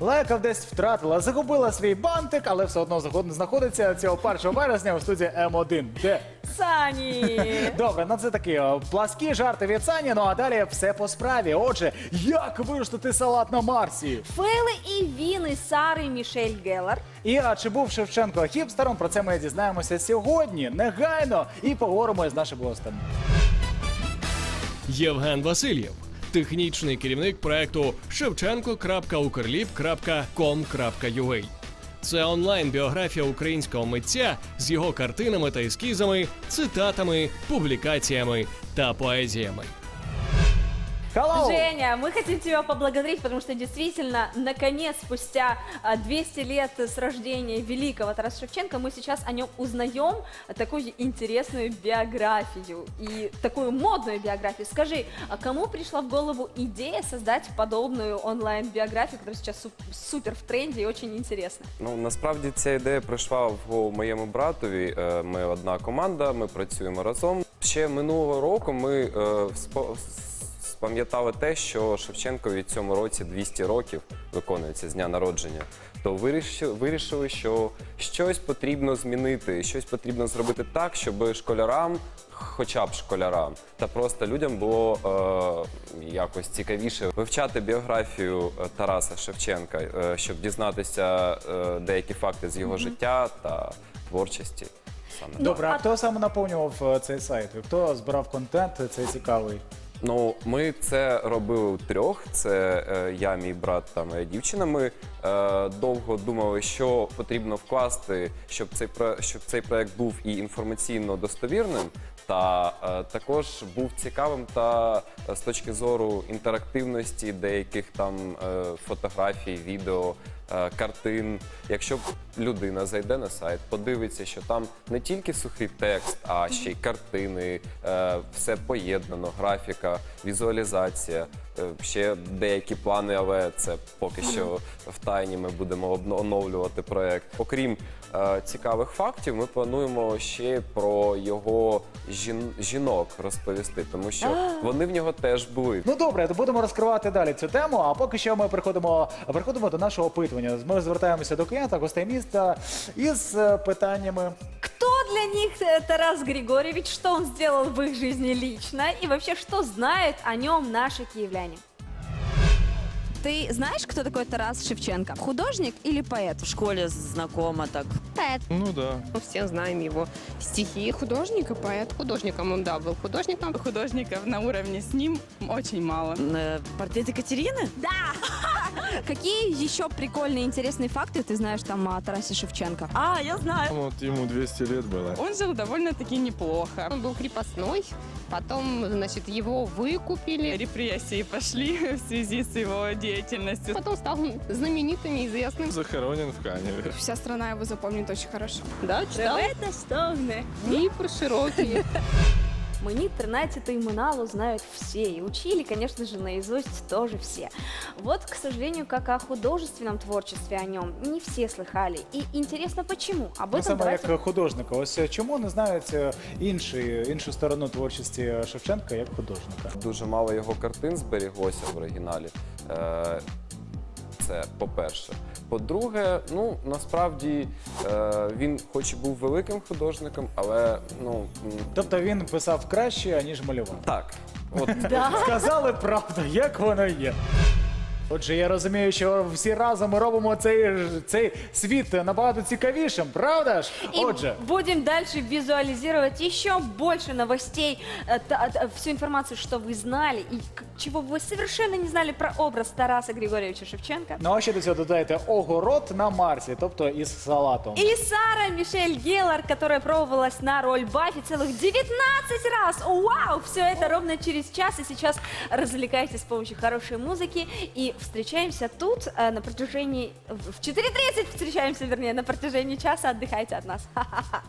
Лайка десь втратила, загубила свій бантик, але все одно знаходиться цього 1 вересня у студії М1. Де? Сани! Добре, ну це такі о, пласкі жарти від Сані, ну а далі все по справі. Отже, як виростити салат на Марсі? Фейли і віни Сари Мішель Геллар. І а чи був Шевченко хіпстером? Про це ми дізнаємося сьогодні, негайно, і поговоримо із нашим гостем. Євген Васильєв, технічний керівник проекту Шевченко.Укрліп.com.ua. Це онлайн-біографія українського митця з його картинами та ескізами, цитатами, публікаціями та поезіями. Hello! Женя, мы хотим тебя поблагодарить, потому что действительно, наконец, спустя 200 лет с рождения великого Тараса Шевченко, мы сейчас о нем узнаем такую интересную биографию и такую модную биографию. Скажи, а кому пришла в голову идея создать подобную онлайн-биографию, которая сейчас супер в тренде и очень интересна? Ну насправді ця ідея прийшла в моєму братові. Е, Ми одна команда, ми працюємо разом. Ще минулого року ми е, спам'ятали те, що Шевченкові цьому році 200 років виконується з дня народження. То вирішили, вирішили, що щось потрібно змінити, щось потрібно зробити так, щоб школярам, хоча б школярам, та просто людям було е, якось цікавіше вивчати біографію е, Тараса Шевченка, е, щоб дізнатися е, деякі факти з його життя та творчості. Саме. Добре, Ну, а а- хто саме наповнював е, цей сайт? Хто збирав контент? Цей цікавий. Ну, ми це робили втрьох. Це е, я, мій брат та моя дівчина. Ми е, довго думали, що потрібно вкласти, щоб цей про щоб цей проект був і інформаційно достовірним, та е, також був цікавим та е, з точки зору інтерактивності деяких там е, фотографій, відео. Е, Картин, якщо людина зайде на сайт, подивиться, що там не тільки сухий текст, а ще й картини, е, все поєднано, графіка, візуалізація, ще деякі плани, але це поки що в тайні. Ми будемо оновлювати проект. Окрім е, цікавих фактів, ми плануємо ще про його жін- жінок розповісти, тому що вони в нього теж були. Ну добре, то будемо розкривати далі цю тему. А поки що ми приходимо, приходимо до нашого опитування. Ми звертаємося до клієнта, гостей міста із е, питаннями. Для них Тарас Григорьевич, что он сделал в их жизни лично и вообще что знают о нем наши киевляне? Ты знаешь, кто такой Тарас Шевченко? Художник или поэт? в школе знакомо так. Поэт. Ну да. Мы все знаем его стихи. Художник и поэт. Художником он, да, был художником. художников на уровне с ним очень мало. Э, Портрет Екатерины? Какие еще прикольные, интересные факты ты знаешь там о Тарасе Шевченко? А, я знаю. Вот ему 200 лет было. Он жил довольно-таки неплохо. Он был крепостной, потом, значит, его выкупили. Репрессии пошли в связи с его деятельностью. Потом стал знаменитым и известным. Захоронен в Каневе. Вся страна его запомнит очень хорошо. Да, читал. Мифы широкие. Мені 13 именалу знают все, и учили, конечно же, наизусть тоже все. Вот, к сожалению, как о художественном творчестве о нем не все слыхали. И интересно, почему? Об Ну, этом саме давайте... як художника. Ось е, чому не знають е, інші, іншу сторону творчості Шевченка як художника? Дуже мало його картин зберіглося в оригіналі. Е, Це по-перше. По-друге, ну насправді е, він, хоч і був великим художником, але ну Тобто він писав краще, аніж малював. так. От Сказали правду, як воно є. Отже, я розумію, що всі разом ми робимо цей, цей світ набагато цікавішим, правда ж? И Отже, будем дальше визуализировать еще больше новостей, э, та- та- всю информацию, что вы знали и к- чего вы совершенно не знали про образ Тараса Григорьевича Шевченко. ну а ще до цього додайте огород на Марсі, тобто із салатом. И Сара Мишель Геллар, которая пробовалась на роль Баффи целых 19 раз. Вау! Все это ровно через час. И сейчас развлекайтесь с помощью хорошей музыки. И встречаемся тут э, на протяжении... В в 4.30 встречаемся, вернее, на протяжении часа. Отдыхайте от нас. Ха-ха-ха.